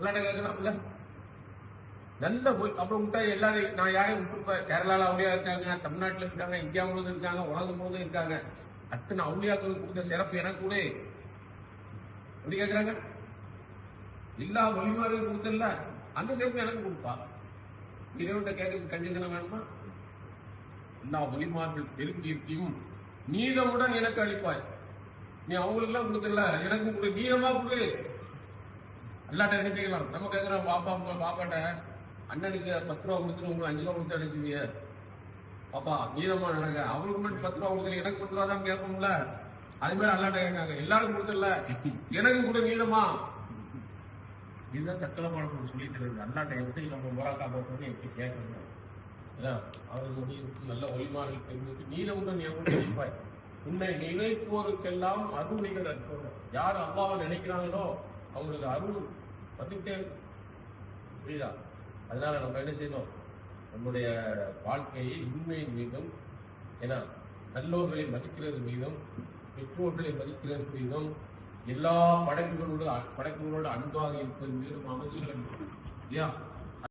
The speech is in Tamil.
அல்லாட்ட கேட்கலாம்ல நல்ல போய் அப்புறம் விட்டா எல்லாரும் நான் யாரையும் விட்டுருப்பேன் கேரளால அவுளியா இருக்காங்க தமிழ்நாட்டுல இருக்காங்க இந்தியா முழுவதும் இருக்காங்க உலகம் முழுவதும் இருக்காங்க. அத்தனை அவுளியாக்களுக்கு கொடுத்த சிறப்பு எனக்கு கூட. எப்படி கேக்குறாங்க? எல்லா வழிமாறும் கொடுத்தல அந்த சிறப்பு எனக்கு கொடுப்பா. இறைவன்கிட்ட கேட்கறது கஞ்சத்தனம் வேணுமா? எல்லா வழிமார்கள் பெருங்கீர்த்தியும் நீதமுடன் எனக்கு அளிப்பாய். நீ அவங்களுக்கு எல்லாம் கொடுக்கல எனக்கு கொடு. நீதமா கொடு. அல்லாட்ட என்ன செய்யலாம்? நம்ம கேட்குறோம் பாப்பா பாப்பாட்ட அண்ணனுக்கு பத்து ரூபா கொடுத்துட்டு உங்களுக்கு அஞ்சு ரூபா கொடுத்து அனுப்புவீங்க பாப்பா நீதமா நடங்க அவங்களுக்கு மட்டும் பத்து ரூபா கொடுத்துரு எனக்கு பத்து ரூபா தான் கேட்போம்ல அது மாதிரி அல்லாட்ட கேட்காங்க. எல்லாரும் கொடுத்துல எனக்கு கூட நீதமா. இதுதான் தக்கல பழக்கம் சொல்லி தருது. அல்லாட்ட எப்படி நம்ம முறாக்கா போட்டு எப்படி கேட்கணும்? அவர்களுடைய நல்ல ஒளிமாறல் தெரிவித்து நீலமுடன் எவ்வளவு நினைப்பாய் உன்னை நினைப்போருக்கெல்லாம் அருள் அற்புதம். யார் அல்லாவை நினைக்கிறாங்களோ அவங்களுக்கு அருள் வந்துட்டே புரியுதா? அதனால நம்ம என்ன செய்யணும்? நம்முடைய வாழ்க்கையை உண்மையின் மீதும் ஏன்னா நல்லோர்களை மதிக்கிறது மீதும் பெற்றோர்களை மதிக்கிறது மீதும் எல்லா படைப்புகளோடு படைப்புகளோடு அன்பாக இருப்பது மீதும் அமைச்சுகள் இல்லையா?